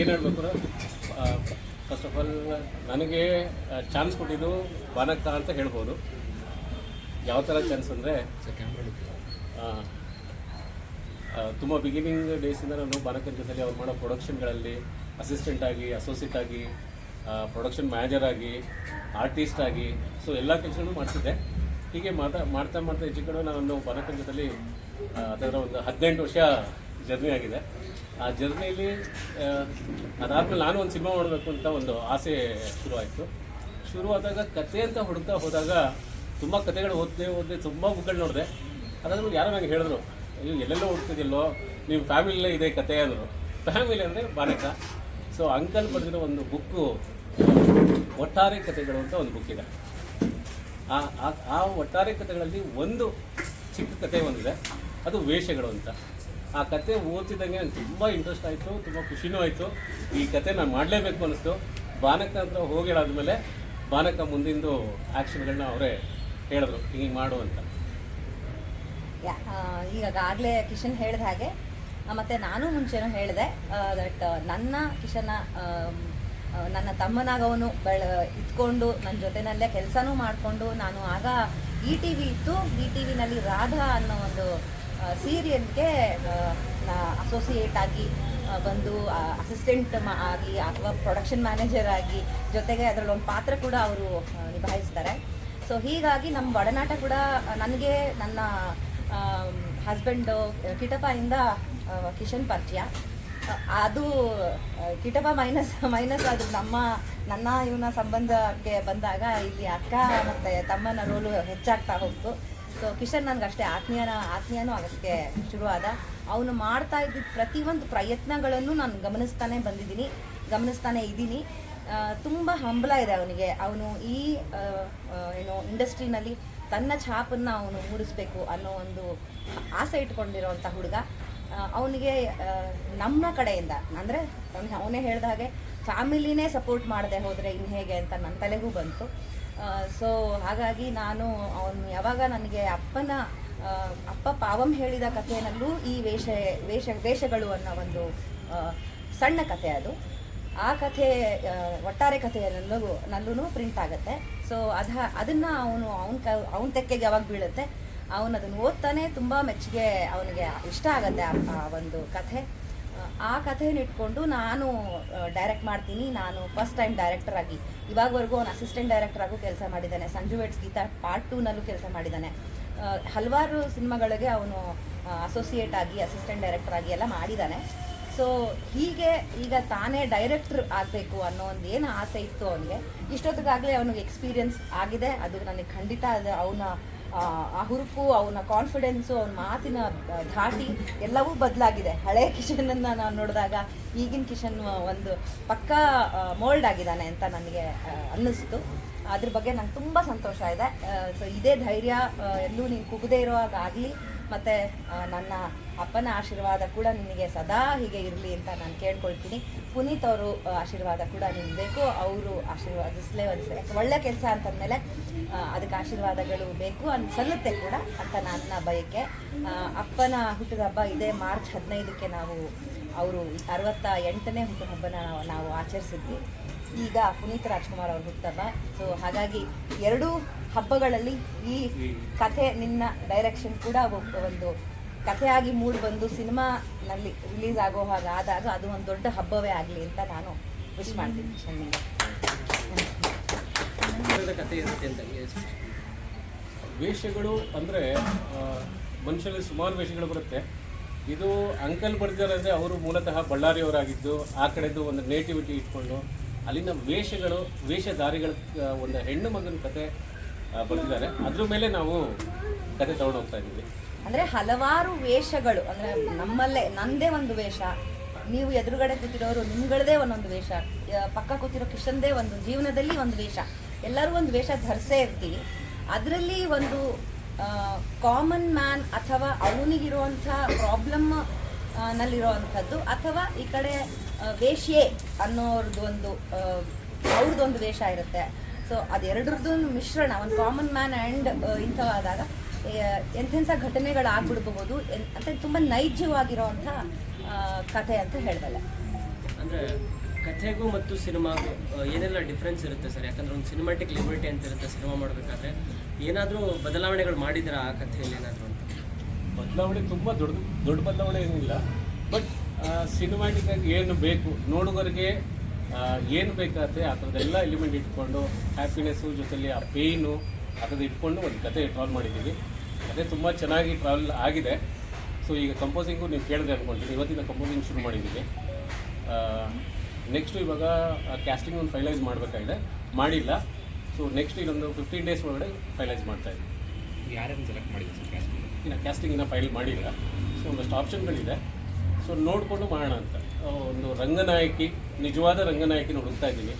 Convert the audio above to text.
ಏನು ಹೇಳಬೇಕು first of all ನನಗೆ ಚಾನ್ಸ್ ಕೊಟ್ಟಿದ್ದು ಬಾನಕ್ತ ಅಂತ ಹೇಳ್ಬೋದು. ಯಾವ ಥರ ಚಾನ್ಸ್ ಅಂದರೆ ತುಂಬ ಬಿಗಿನಿಂಗ್ ಡೇಸಿಂದ ನಾನು ಬಾನಕ್ಕನ ಜೊತೆಲಿ ಅವ್ರು ಮಾಡೋ ಪ್ರೊಡಕ್ಷನ್ಗಳಲ್ಲಿ ಅಸಿಸ್ಟೆಂಟ್ ಆಗಿ ಅಸೋಸಿಯೇಟ್ ಆಗಿ ಪ್ರೊಡಕ್ಷನ್ ಮ್ಯಾನೇಜರ್ ಆಗಿ ಆರ್ಟಿಸ್ಟ್ ಆಗಿ ಸೊ ಎಲ್ಲ ಕೆಲಸನೂ ಮಾಡ್ತಿದ್ದೆ. ಹೀಗೆ ಮಾತಾ ಮಾಡ್ತಾ ಮಾಡ್ತಾ ಹೆಚ್ಚು ನಾನು ಬಾನಕ್ಕನ ಜೊತೆಲಿ ಅದರ ಒಂದು ಹದಿನೆಂಟು ವರ್ಷ ಜರ್ನಿ ಆಗಿದೆ. ಆ ಜರ್ನಿಲಿ ಅದಾದ್ಮೇಲೆ ನಾನು ಒಂದು ಸಿನಿಮಾ ಮಾಡಬೇಕು ಅಂತ ಒಂದು ಆಸೆ ಶುರುವಾಯಿತು. ಶುರುವಾದಾಗ ಕತೆ ಅಂತ ಹುಡುಕ್ತಾ ಹೋದಾಗ ತುಂಬ ಕತೆಗಳು ಓದ್ದೆ ಓದ್ದೆ ತುಂಬ ಬುಕ್ಗಳು ನೋಡಿದೆ. ಅದಾದ್ಮೇಲೆ ಯಾರೋ ನನಗೆ ಹೇಳಿದ್ರು, ಅಯ್ಯೋ, ಎಲ್ಲೆಲ್ಲೋ ಹುಡ್ತಿದ್ದಿಲ್ಲೋ ನಿಮ್ಮ ಫ್ಯಾಮಿಲಿಲೇ ಇದೆ ಕತೆ ಅಂದರು. ಫ್ಯಾಮಿಲಿ ಅಂದರೆ ಬಾಲಕ ಸೊ ಅಂಕಲ್ ಬರೆದಿರೋ ಒಂದು ಬುಕ್ಕು ಒಟ್ಟಾರೆ ಕತೆಗಳು ಅಂತ ಒಂದು ಬುಕ್ ಇದೆ ಆ, ಆ- ಆ ಒಟ್ಟಾರೆ ಕತೆಗಳಲ್ಲಿ ಒಂದು ಚಿಕ್ಕ ಕತೆ ಒಂದಿದೆ. ಅದು ವೇಷಗಳು ಅಂತ. ಆ ಕತೆ ಓದ್ತಿದ್ದಂಗೆ ನಂಗೆ ತುಂಬ ಇಂಟ್ರೆಸ್ಟ್ ಆಯಿತು, ತುಂಬ ಖುಷಿನೂ ಆಯಿತು. ಈ ಕತೆ ನಾನು ಮಾಡಲೇಬೇಕು ಅನ್ನಿಸ್ತು ಬಾನಕ ಹತ್ರ ಹೋಗಿ ಹೇಳಾದ್ಮೇಲೆ ಬಾನಕ ಮುಂದಿಂದು ಆ್ಯಕ್ಷನ್ಗಳನ್ನ ಅವರೇ ಹೇಳಿದ್ರು, ಹಿಂಗೆ ಮಾಡು ಅಂತ. ಈಗ ಈಗಾಗಲೇ ಕಿಶನ್ ಹೇಳಿದ ಹಾಗೆ ಮತ್ತು ನಾನು ಮುಂಚೆನೂ ಹೇಳಿದೆ ದಟ್ ನನ್ನ ಕಿಶನ ನನ್ನ ತಮ್ಮನಾಗವನು ಬೆಳ, ಇದ್ಕೊಂಡು ನನ್ನ ಜೊತೆನಲ್ಲೇ ಕೆಲಸನೂ ಮಾಡಿಕೊಂಡು ನಾನು ಆಗ ಇ ಟಿ ವಿ ಇತ್ತು ಇ ಟಿ ವಿನಲ್ಲಿ ರಾಧಾ ಅನ್ನೋ ಒಂದು ಸೀರಿಯಲ್ಗೆ ಅಸೋಸಿಯೇಟ್ ಆಗಿ ಬಂದು ಅಸಿಸ್ಟೆಂಟ್ ಆಗಿ ಅಥವಾ ಪ್ರೊಡಕ್ಷನ್ ಮ್ಯಾನೇಜರ್ ಆಗಿ ಜೊತೆಗೆ ಅದರಲ್ಲಿ ಒಂದು ಪಾತ್ರ ಕೂಡ ಅವರು ನಿಭಾಯಿಸ್ತಾರೆ. ಸೊ ಹೀಗಾಗಿ ನಮ್ಮ ಒಡನಾಟ ಕೂಡ ನನಗೆ ನನ್ನ ಹಸ್ಬೆಂಡು ಕಿಟಪಾಯಿಂದ ಕಿಶನ್ ಪರಿಚಯ. ಅದು ಕಿಟಪ ಮೈನಸ್ ಮೈನಸ್ ಅದು ನಮ್ಮ, ನನ್ನ, ಇವನ ಸಂಬಂಧಕ್ಕೆ ಬಂದಾಗ ಇಲ್ಲಿ ಅಕ್ಕ ಮತ್ತು ತಮ್ಮನ ರೋಲು ಹೆಚ್ಚಾಗ್ತಾ ಹೋಗ್ತು. ಸೊ ಕಿಶನ್ ನನಗೆ ಅಷ್ಟೇ ಆತ್ಮೀಯನ, ಆತ್ಮೀಯನೂ ಆಗೋಕ್ಕೆ ಶುರುವಾದ. ಅವನು ಮಾಡ್ತಾ ಇದ್ದಿದ್ದ ಪ್ರತಿಯೊಂದು ಪ್ರಯತ್ನಗಳನ್ನು ನಾನು ಗಮನಿಸ್ತಾನೆ ಬಂದಿದ್ದೀನಿ, ಗಮನಿಸ್ತಾನೆ ಇದ್ದೀನಿ. ತುಂಬ ಹಂಬಲ ಇದೆ ಅವನಿಗೆ. ಅವನು ಈ ಏನು ಇಂಡಸ್ಟ್ರಿನಲ್ಲಿ ತನ್ನ ಛಾಪನ್ನು ಅವನು ಮೂಡಿಸ್ಬೇಕು ಅನ್ನೋ ಒಂದು ಆಸೆ ಇಟ್ಕೊಂಡಿರೋವಂಥ ಹುಡುಗ. ಅವನಿಗೆ ನಮ್ಮ ಕಡೆಯಿಂದ, ಅಂದರೆ ಅವನೇ ಹೇಳಿದ ಹಾಗೆ, ಫ್ಯಾಮಿಲಿನೇ ಸಪೋರ್ಟ್ ಮಾಡದೆ ಹೋದರೆ ಇನ್ನು ಹೇಗೆ ಅಂತ ನನ್ನ ತಲೆಗೂ ಬಂತು. ಸೊ ಹಾಗಾಗಿ ನಾನು ಅವನು ಯಾವಾಗ ನನಗೆ ಅಪ್ಪನ ಅಪ್ಪ ಪಾವಂ ಹೇಳಿದ ಕಥೆಯಲ್ಲೂ ಈ ವೇಷ ವೇಷ, ವೇಷಗಳು ಅನ್ನೋ ಒಂದು ಸಣ್ಣ ಕಥೆ ಅದು. ಆ ಕಥೆ ಒಟ್ಟಾರೆ ಕಥೆಯಲ್ಲೂ ನಲ್ಲೂ ಪ್ರಿಂಟ್ ಆಗುತ್ತೆ. ಸೊ ಅದ, ಅದನ್ನು ಅವನು, ಅವನ ಕ, ಅವನ ತೆಕ್ಕೆಗೆ ಯಾವಾಗ ಬೀಳುತ್ತೆ ಅವನು ಓದ್ತಾನೆ, ತುಂಬ ಮೆಚ್ಚುಗೆ ಅವನಿಗೆ ಇಷ್ಟ ಆಗುತ್ತೆ ಆ ಒಂದು ಕಥೆ. ಆ ಕಥೆಯನ್ನು ಇಟ್ಕೊಂಡು ನಾನು ಡೈರೆಕ್ಟ್ ಮಾಡ್ತೀನಿ. ನಾನು ಫಸ್ಟ್ ಟೈಮ್ ಡೈರೆಕ್ಟರ್ ಆಗಿ, ಇವಾಗವರೆಗೂ ಅವನು ಅಸಿಸ್ಟೆಂಟ್ ಡೈರೆಕ್ಟರ್ ಆಗು ಕೆಲಸ ಮಾಡಿದ್ದಾನೆ. ಸಂಜು ವೇಟ್ಸ್ ಗೀತಾ ಪಾರ್ಟ್ ಟೂನಲ್ಲೂ ಕೆಲಸ ಮಾಡಿದ್ದಾನೆ. ಹಲವಾರು ಸಿನಿಮಾಗಳಿಗೆ ಅವನು ಅಸೋಸಿಯೇಟ್ ಆಗಿ ಅಸಿಸ್ಟೆಂಟ್ ಡೈರೆಕ್ಟರ್ ಆಗಿ ಎಲ್ಲ ಮಾಡಿದ್ದಾನೆ. ಸೊ ಹೀಗೆ ಈಗ ತಾನೇ ಡೈರೆಕ್ಟರ್ ಆಗಬೇಕು ಅನ್ನೋ ಒಂದು ಏನು ಆಸೆ ಇತ್ತು ಅವನಿಗೆ. ಇಷ್ಟೊತ್ತಿಗಾಗಲೇ ಅವನಿಗೆ ಎಕ್ಸ್ಪೀರಿಯನ್ಸ್ ಆಗಿದೆ. ಅದು ನನಗೆ ಖಂಡಿತ ಅದು ಅವನ ಆ ಹುರುಪು, ಅವನ ಕಾನ್ಫಿಡೆನ್ಸು ಅವನ ಮಾತಿನ ಧಾಟಿ ಎಲ್ಲವೂ ಬದಲಾಗಿದೆ. ಹಳೆ ಕಿಶನನ್ನು ನಾನು ನೋಡಿದಾಗ ಈಗಿನ ಕಿಶನ್ ಒಂದು ಪಕ್ಕಾ ಮೋಲ್ಡ್ ಆಗಿದ್ದಾನೆ ಅಂತ ನನಗೆ ಅನ್ನಿಸ್ತು. ಅದ್ರ ಬಗ್ಗೆ ನಂಗೆ ತುಂಬ ಸಂತೋಷ ಇದೆ. ಸೊ ಇದೇ ಧೈರ್ಯ ಎಲ್ಲೂ ನೀನು ಕುಗ್ದೇ ಇರೋ ಆಗಲಿ. ಮತ್ತು ನನ್ನ ಅಪ್ಪನ ಆಶೀರ್ವಾದ ಕೂಡ ನಿನಗೆ ಸದಾ ಹೀಗೆ ಇರಲಿ ಅಂತ ನಾನು ಕೇಳ್ಕೊಳ್ತೀನಿ. ಪುನೀತ್ ಅವರು ಆಶೀರ್ವಾದ ಕೂಡ ನಿಮ್ಗೆ ಬೇಕು, ಅವರು ಆಶೀರ್ವಾದಿಸಲೇ ಯಾಕೆ ಒಳ್ಳೆ ಕೆಲಸ ಅಂತಂದಮೇಲೆ ಅದಕ್ಕೆ ಆಶೀರ್ವಾದಗಳು ಬೇಕು ಅಂತ ಸಲ್ಲುತ್ತೆ ಕೂಡ ಅಂತ ನನ್ನ ಬಯಕೆ. ಅಪ್ಪನ ಹುಟ್ಟುಹಬ್ಬ ಇದೇ ಮಾರ್ಚ್ ಹದಿನೈದಕ್ಕೆ ನಾವು, ಅವರು ಅರವತ್ತ ಎಂಟನೇ ಹುಟ್ಟುಹಬ್ಬನ ನಾವು ಆಚರಿಸಿದ್ವಿ. ಈಗ ಪುನೀತ್ ರಾಜ್ಕುಮಾರ್ ಅವರು ಹುಟ್ಟುಹಬ್ಬ. ಸೊ ಹಾಗಾಗಿ ಎರಡೂ ಹಬ್ಬಗಳಲ್ಲಿ ಈ ಕಥೆ ನಿನ್ನ ಡೈರೆಕ್ಷನ್ ಕೂಡ ಒಂದು ಕಥೆಯಾಗಿ ಮೂಡ್ ಬಂದು ಸಿನಿಮಾನಲ್ಲಿ ರಿಲೀಸ್ ಆಗೋ ಹಾಗೆ ಆದಾಗ ಅದು ಒಂದು ದೊಡ್ಡ ಹಬ್ಬವೇ ಆಗಲಿ ಅಂತ ನಾನು ವಿಶ್ ಮಾಡ್ತೀನಿ. ಚೆನ್ನೈಗೆ ವೇಷಗಳು ಅಂದರೆ ಮನುಷ್ಯರಲ್ಲಿ ಸುಮಾರು ವೇಷಗಳು ಬರುತ್ತೆ. ಇದು ಅಂಕಲ್ ಬರೆದಿದ್ದಾರೆ ಅಂದರೆ ಅವರು ಮೂಲತಃ ಬಳ್ಳಾರಿಯವರಾಗಿದ್ದು, ಆ ಕಡೆದು ಒಂದು ನೇಟಿವಿಟಿ ಇಟ್ಕೊಂಡು ಅಲ್ಲಿನ ವೇಷಗಳು, ವೇಷಧಾರಿಗಳ ಒಂದು ಹೆಣ್ಣು ಮಗನ ಕತೆ ಬರ್ತಿದ್ದಾರೆ ಅದ್ರ ಮೇಲೆ ನಾವು ಕತೆ ತಗೊಂಡು ಹೋಗ್ತಾ ಇದ್ದೀವಿ. ಅಂದರೆ ಹಲವಾರು ವೇಷಗಳು, ಅಂದರೆ ನಮ್ಮಲ್ಲೇ, ನಂದೇ ಒಂದು ವೇಷ. ನೀವು ಎದುರುಗಡೆ ಕೂತಿರೋರು ನಿಮ್ಗಳದೇ ಒಂದೊಂದು ವೇಷ. ಪಕ್ಕ ಕೂತಿರೋ ಕಿಶನ್ದೇ ಒಂದು, ಜೀವನದಲ್ಲಿ ಒಂದು ವೇಷ. ಎಲ್ಲರೂ ಒಂದು ವೇಷ ಧರಿಸೇ ಇರ್ತೀವಿ. ಅದರಲ್ಲಿ ಒಂದು ಕಾಮನ್ ಮ್ಯಾನ್ ಅಥವಾ ಅವನಿಗಿರುವಂಥ ಪ್ರಾಬ್ಲಮ್ ನಲ್ಲಿರುವಂಥದ್ದು. ಅಥವಾ ಈ ಕಡೆ ವೇಷ್ಯೆ ಅನ್ನೋರ್ದು ಒಂದು ಅವ್ರದ್ದೊಂದು ವೇಷ ಇರುತ್ತೆ. ಸೊ ಅದೆರಡರದ್ದು ಮಿಶ್ರಣ, ಒಂದು ಕಾಮನ್ ಮ್ಯಾನ್ ಆ್ಯಂಡ್ ಇಂಥವಾದಾಗ ಎಂಥೆಂಥ ಘಟನೆಗಳು ಆಗ್ಬಿಡ್ಬಹುದು. ಅಂತ ತುಂಬ ನೈಜವಾಗಿರೋವಂಥ ಕಥೆ ಅಂತ ಹೇಳಬಲ್ಲ. ಅಂದರೆ ಕಥೆಗೂ ಮತ್ತು ಸಿನಿಮಾಗೂ ಏನೆಲ್ಲ ಡಿಫ್ರೆನ್ಸ್ ಇರುತ್ತೆ ಸರ್? ಯಾಕಂದ್ರೆ ಒಂದು ಸಿನಿಮಾಟಿಕ್ ಲಿಬರ್ಟಿ ಅಂತ ಇರುತ್ತೆ, ಸಿನಿಮಾ ಮಾಡಬೇಕಾದ್ರೆ ಏನಾದರೂ ಬದಲಾವಣೆಗಳು ಮಾಡಿದ್ರ ಆ ಕಥೆಯಲ್ಲಿ ಏನಾದರೂ ಬದಲಾವಣೆ ತುಂಬ ದೊಡ್ಡ ದೊಡ್ಡ ಬದಲಾವಣೆ ಏನಿಲ್ಲ. ಬಟ್ ಸಿನಿಮ್ಯಾಟಿಕ್ ಆಗಿ ಏನು ಬೇಕು, ನೋಡುಗರಿಗೆ ಏನು ಬೇಕಾಗುತ್ತೆ ಆ ಥರದ್ದೆಲ್ಲ ಎಲಿಮೆಂಟ್ ಇಟ್ಕೊಂಡು ಹ್ಯಾಪಿನೆಸ್ಸು ಜೊತೆಲಿ ಆ ಪೇಯ್ನು ಆ ಇಟ್ಕೊಂಡು ಒಂದು ಕತೆ ಟ್ರಾವೆಲ್ ಮಾಡಿದ್ದೀವಿ. ಅದೇ ತುಂಬ ಚೆನ್ನಾಗಿ ಟ್ರಾವೆಲ್ ಆಗಿದೆ. ಸೊ ಈಗ ಕಂಪೋಸಿಂಗು ನೀವು ಕೇಳಿದೆ ಅಂದ್ಕೊಳ್ತೀನಿ ಇವತ್ತಿನ ಕಂಪೋಸಿಂಗ್ ಶುರು ಮಾಡಿದ್ದೀವಿ ನೆಕ್ಸ್ಟು ಇವಾಗ ಕ್ಯಾಸ್ಟಿಂಗ್ ಒಂದು ಫೈನಲೈಸ್ ಮಾಡಬೇಕಾಗಿದೆ. ಮಾಡಿಲ್ಲ. ಸೊ ನೆಕ್ಸ್ಟ್ ಇನ್ನೊಂದು ಫಿಫ್ಟೀನ್ ಡೇಸ್ ಒಳಗಡೆ ಫೈನಲೈಸ್ ಮಾಡ್ತಾ ಇದ್ದೀವಿ. ಯಾರ್ಯಾರು ಸೆಲೆಕ್ಟ್ ಮಾಡಿದ್ರು ಕ್ಯಾಸ್ಟಿಂಗ್ ಇನ್ನು ಕ್ಯಾಸ್ಟಿಂಗ್ ಇನ್ನೂ ಫೈಲ್ ಮಾಡಿಲ್ಲ. ಸೊ ಒಂದಷ್ಟು ಆಪ್ಷನ್ಗಳಿದೆ ಸೊ ನೋಡಿಕೊಂಡು ಮಾಡೋಣ ಅಂತ. ಒಂದು ರಂಗನಾಯಕಿ, ನಿಜವಾದ ರಂಗನಾಯಕಿನ ಹುಡುಕ್ತಾ ಇದ್ದೀನಿ.